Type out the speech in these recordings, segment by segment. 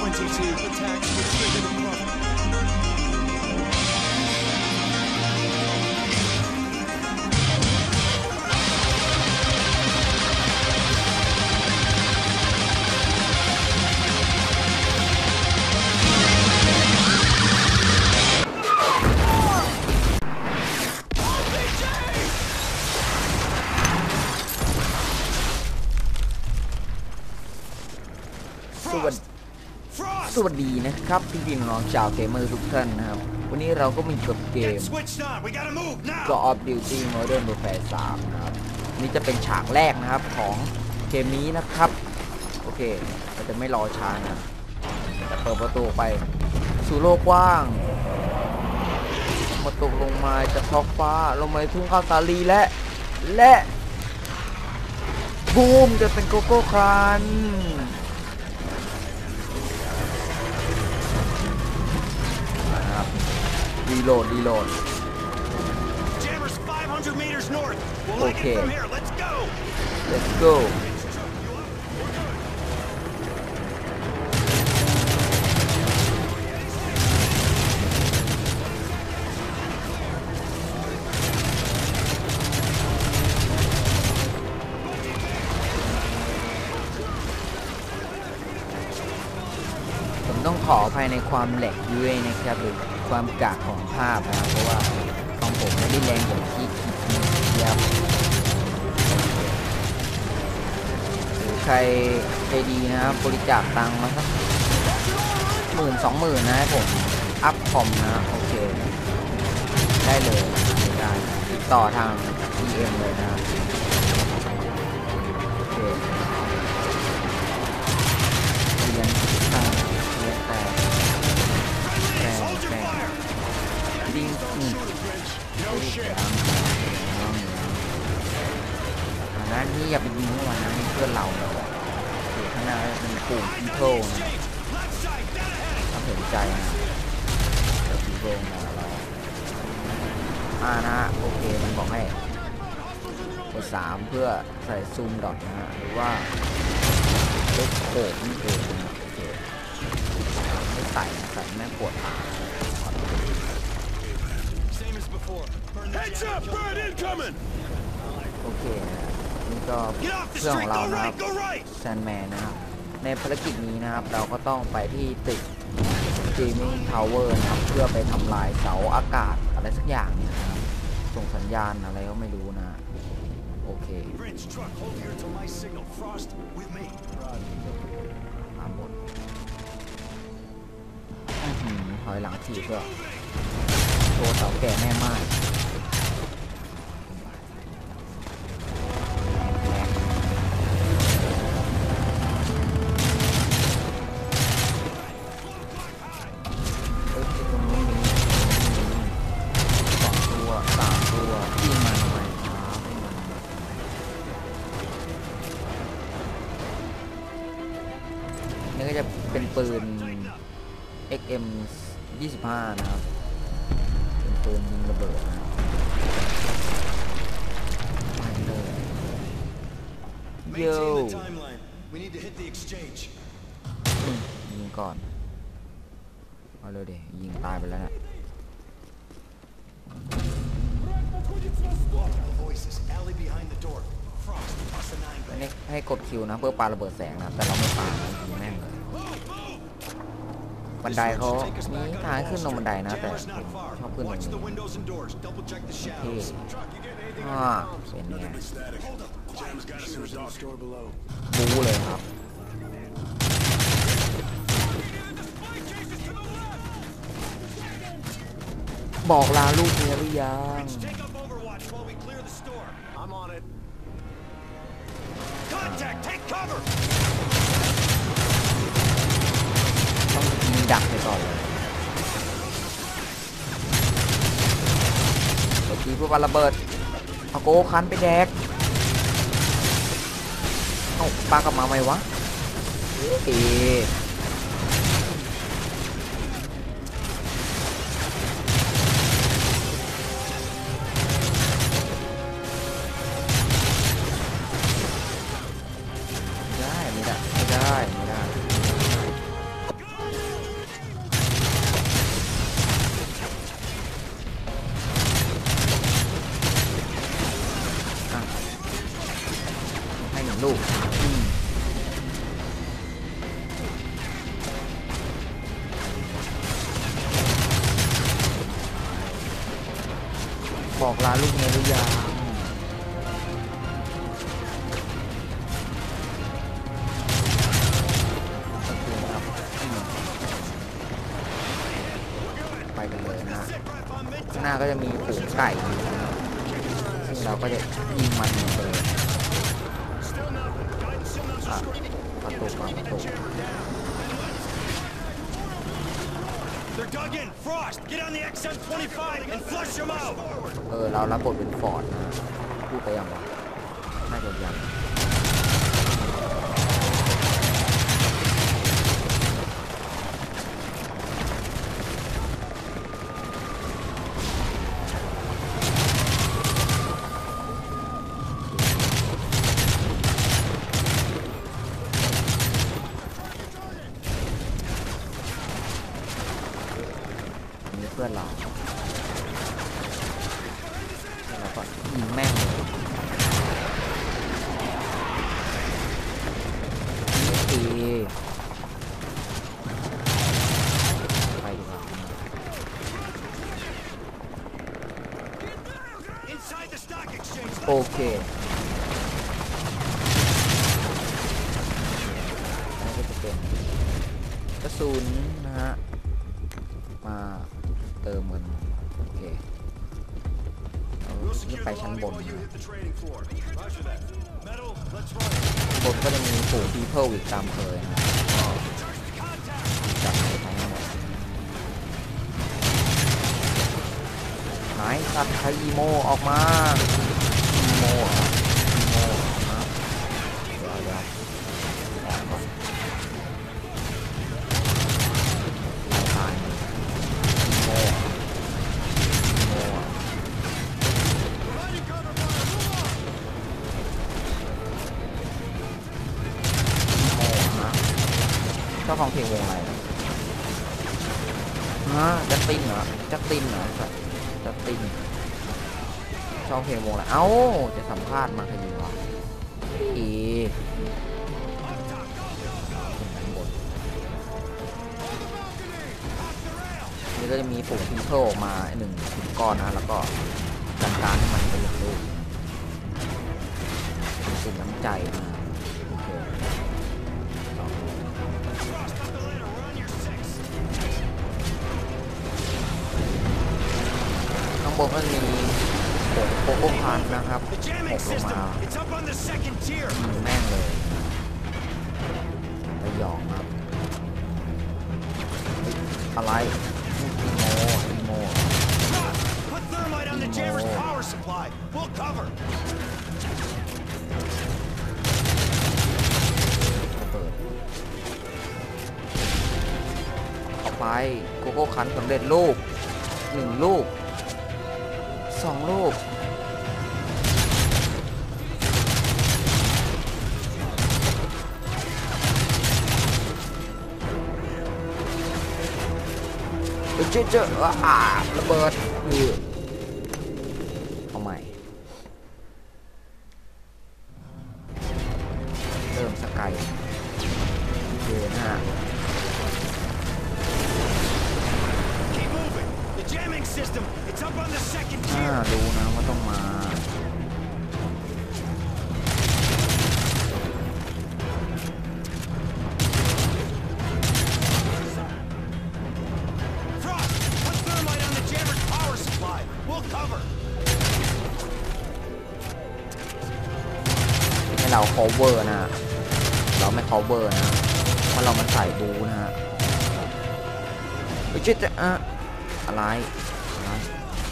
22 attacks with triggered and covered. So what สดี Frost! สวัสดีนะครับพี่พี่น้องๆชาวเกมเมอร์ทุกท่านนะครับ วันนี้เราก็มีกับเกม Get switched on. We gotta move now. Call of Duty Modern Warfare 3นะครับนี่จะเป็นฉากแรกนะครับของเกมนี้นะครับ โอเคเราจะไม่รอช้านะจะเปิดประตูไป สู่โลกกว้างมาตกลงมาจากท้องฟ้าลงมาในทุ่งข้าวสาลีและ และบูมจะเป็นโกโก้ครัน รีโหลดรีโหลด Jammer's 500 meters north. We'll link Okay. it from here. Let's go. let's go องขออภัยในความแหลกด้วยนะครับหรือความกากของภาพนะเพราะว่าของผมไม่ได้แรงอย่างที่คิดนะครับหรือใครใจดีนะครับบริจาคตังค์มาสักหมื่นสองหมื่นนะให้ผมอัพคอมนะโอเค ได้เลยได้ติดต่อทาง DM เลยนะโอเค แต่งยิงนะนี่อย่าไปยิงเมื่อวานนั้นเพื่อนเราเลยอยู่ข้างหน้าเป็นกลุ่มอีโทนะถ้าสนใจนะเดี๋ยวอีโทมาเราอ่านะโอเคมันบอกให้กดสามเพื่อใส่ซูมดอทนะฮะหรือว่าเล็กโขกนี่เองโอเคไม่ใส่ใส่แม่ปวดขา Heads up. Bird incoming. โอเคนะนี่ก็ Get off the เพื่อนของ street. เรา Go นะครับ right. Go right. แซนแมนนะครับ ในภารกิจนี้นะครับ เราก็ต้องไปที่ตึก Gaming Tower นะครับ เพื่อไปทำลายเสาอากาศอะไรสักอย่างเนี่ยนะครับ ส่งสัญญาณอะไรก็ไม่รู้นะ โอเค Bridge truck. Hold here till my signal. Frost with me. มาหมดอื้อหือถอยหลังทีเพื่อโชว์เสาแก่แม่ไม้เอ้ยตรงนู้นมีสองตัวสามตัวยิงมันทำไมครับยิงมันทำไมนี่ก็จะเป็นปืน XM 25 นะครับ ป็นปืนยิงระเบิดนะครับไปเลยโย่ Maintain the timeline. We need to hit the exchange. อืมยิงก่อนเอาเลยดิยิงตายไปแล้วนะ Voices. Alley behind the door. Frost. Plus a nine อัน bag. นี้ให้กดคิวนะเพื่อปาระเบิดแสงนะแต่เราไม่ปานะยิงแม่งเลย บันไดเขามีทางขึ้นลงบันไดนะ แต่ Jammer's ผม not far. ชอบขึ้นตรง Watch the นี้ windows and doors. Double check the เท่ shadows. อ่าเป็นไง Hold up. Jam's got us in the dark. Store below. บูเลยครับบอกลาลูกเมียหรือยัง Take up Overwatch while we clear the store. I'm on it. Contact. Take cover. ต้องยิง ดักไปก่อนเลยเมื่อกี้พวกปาระเบิดเอาโกคันไปแดกเอ้าปลากลับมาไหมวะเอ๊ บอกลาลูกเมียหรือยังโอเคครับไปกันเลยนะข้างหน้าก็จะมีฝูงไก่ซึ่งเราก็จะยิงมันเลยประตูมาประตู They're dug in. Frost, get on the XM-25 and flush them out. เออเรารับบทเป็นฟอร์ดนะพูดไปยังวะน่าจะยัง พื่อนเราแล้วก็ยิงแม่งเลยโอเคไปดีกว่าโอเคนี่ก็จะเป็นกระสุนนะฮะ มา เติมเงินโอเคเอานี่ไปชั้นบนนะ hit the trading floor. Roger that. Metal, let's run. บนก็จะมีฝูงพีเพิลอีกตามเคยนะก็จับไปทั้งหมดไหนตัดไทยอีโมออกมา สตินเหรอจัสจัสตินชอบเพลงวงอะเอ้า จะสัมภาษณ์มาคดีวะอีนี่ก็จะมีฝูงพิมเพิลออกมาหนึ่งถุงก้อนนะ แล้วก็จัดการให้มันไปอย่างลูกเป็นสิ่งน้ำใจนะ บนก็จะมีโคโก้พันนะครับหกลงมาแม่งเลยไปหยองครับอะไรอีโมอีโมไปโกโก้คันสำเร็จรูปหนึ่งลูก สองลูกเอ้ยเจ๊เจ๊อ่าระเบิดเออเอาใหม่ เริ่มสกายโอเคนะฮะ Keep moving. The jamming system. น่าดูนะว่าต้องมาให้เรา cover นะ เราไม่ cover นะเพราะเรามันใส่บูนะฮะไปชิดอะอะไร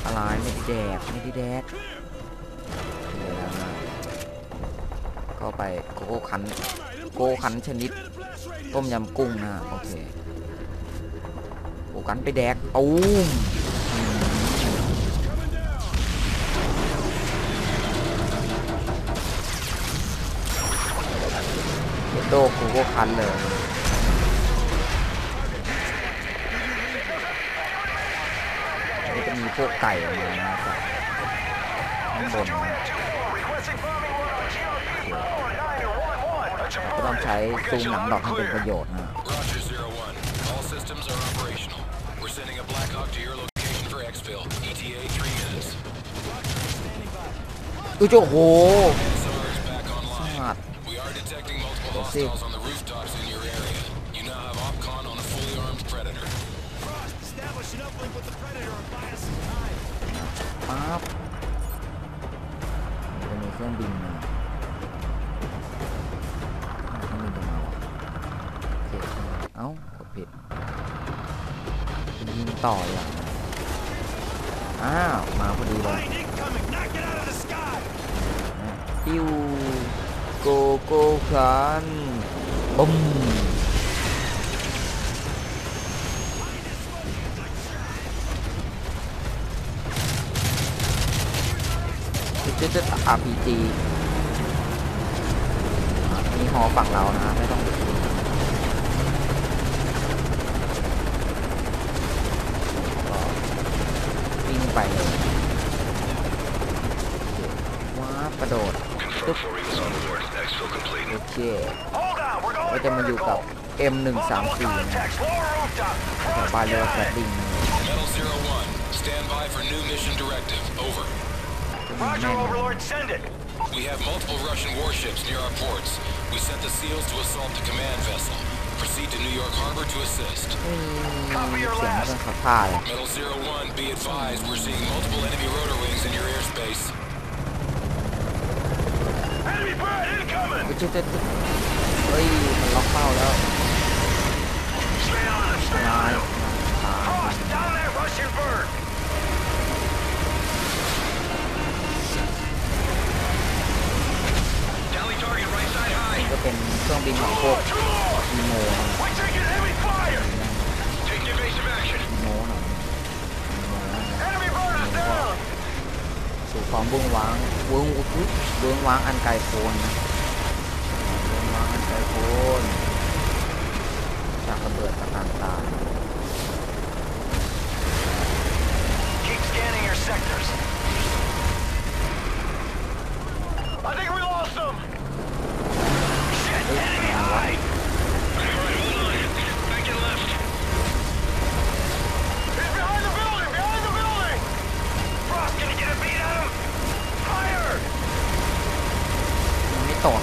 อะไรไม่ได้แดกไม่ได้แดกเดี๋ยวแล้วนะก็ไปโกโก้คันโกโก้คันชนิด ต้มยำกุ้งนะโอเคโกก้คันไปแดกเอาอืมเดี๋ยวโดโกโก้คันเลย พวกไก่ออกมานะจากข้างบนนะก็ต้องใช้ซูมหนังดอกให้เป็นประโยชน์นะ Roger, Zero One. All systems are operational. We're sending a Black Hawk ปั๊บจะมีเครื่องบินมาเครื่องบินจะมาวะโอเคเอ้ากดผิดยิงต่อเลยอะอ้าว มาพอดีเลย Mine incoming! Knock it out of the sky! ปิ้วโกโก้คันบุ้ม จะจะ RPG มีหอฝั่งเรานะ ไม่ต้องไปดูก็วิ่งไปเลยว้าบกระโดดตึ๊บโอเค Hold on, we're ก็จะมาอยู่กับ M134 นะ lower rooftop. แถวบ้านเรียกว่าแฟลดิง Metal Zero One, stand by for new mission directive. Over. แม่น Overlord, send it. We have multiple Russian warships near our ports. We sent the SEALs to assault the command vessel. Proceed to New York Harbor to assist. เสียงไม่ต้องขับท่าเลย Metal Zero One, be advised, we're seeing multiple enemy rotor wings in your airspace. Enemy bird incoming. เฮ้ยเจ๊เจ๊เฮ้ย มันล็อกเป้าแล้ว Stay on him, stay ตาย on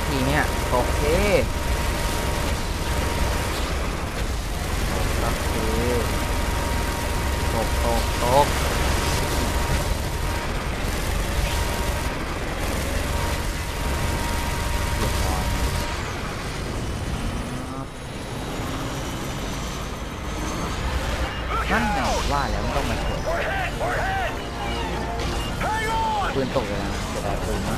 ทีเนี่ยโอเคโอเคตกตกตกเรียบร้อยครับนั่นไงว่าแล้วมันต้องมาชนปืนตกเลยนะจะได้ปืนมา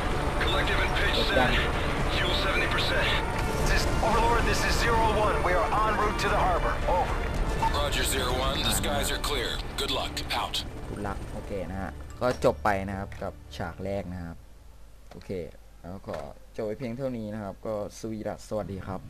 go. Fuel 70%. This is Overlord, this is Zero One. We are en route to the harbor. Over. Roger Zero One, the skies are clear. Good luck. Out. คุณรักโอเคนะฮะ ก็จบไปนะครับกับฉากแรกนะครับ โอเค แล้วก็จบไปเพียงเท่านี้นะครับ ก็สวีดัสสวัสดีครับ